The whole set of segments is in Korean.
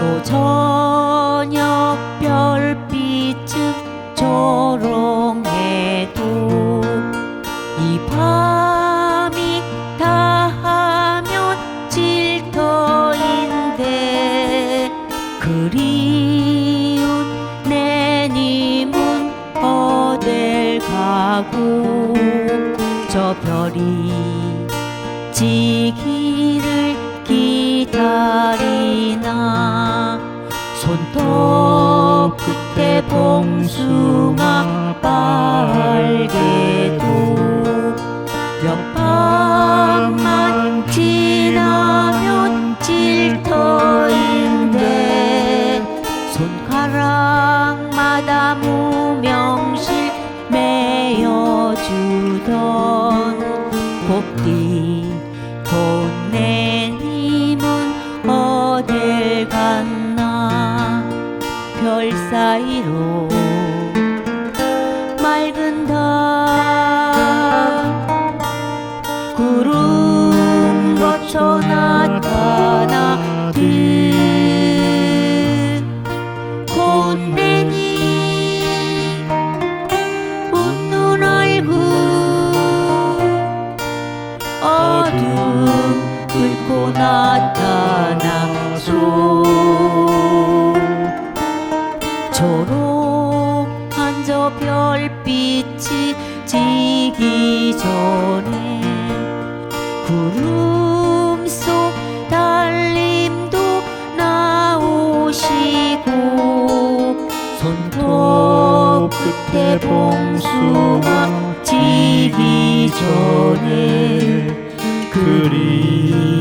조저녁 별빛은 조롱해도 이 밤이 다 하면 질터인데 그리운 내 님은 어딜 가고 저 별이 지기를 봉숭아 빨개도 몇 밤만 지나면 질터인데 손가락마다 무명실 매여주던 사이로 맑은 달 구름 거쳐 나타나듯 곤내니 웃는 얼굴 어둠 뚫고 나타나 소 별빛이 지기 전에 구름 속 달림도 나오시고 손톱 끝에 봉숭아 지기 전에 그리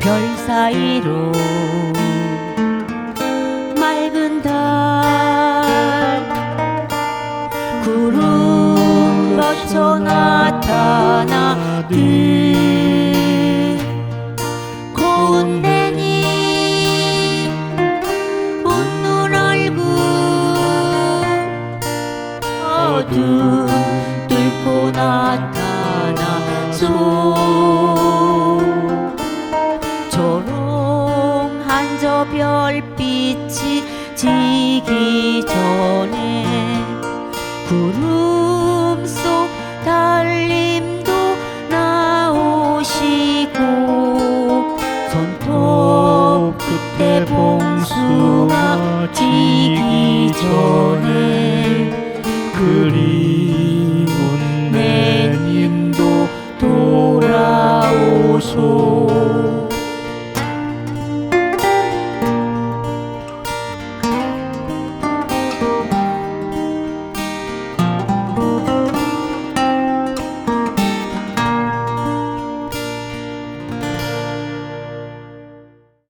별 사이로 맑은 달 구름 거쳐 나타나듯 별빛이 지기 전에 구름 속 달림도 나오시고 손톱 끝에 봉수가 지기 전에 그리운 내님도 돌아오소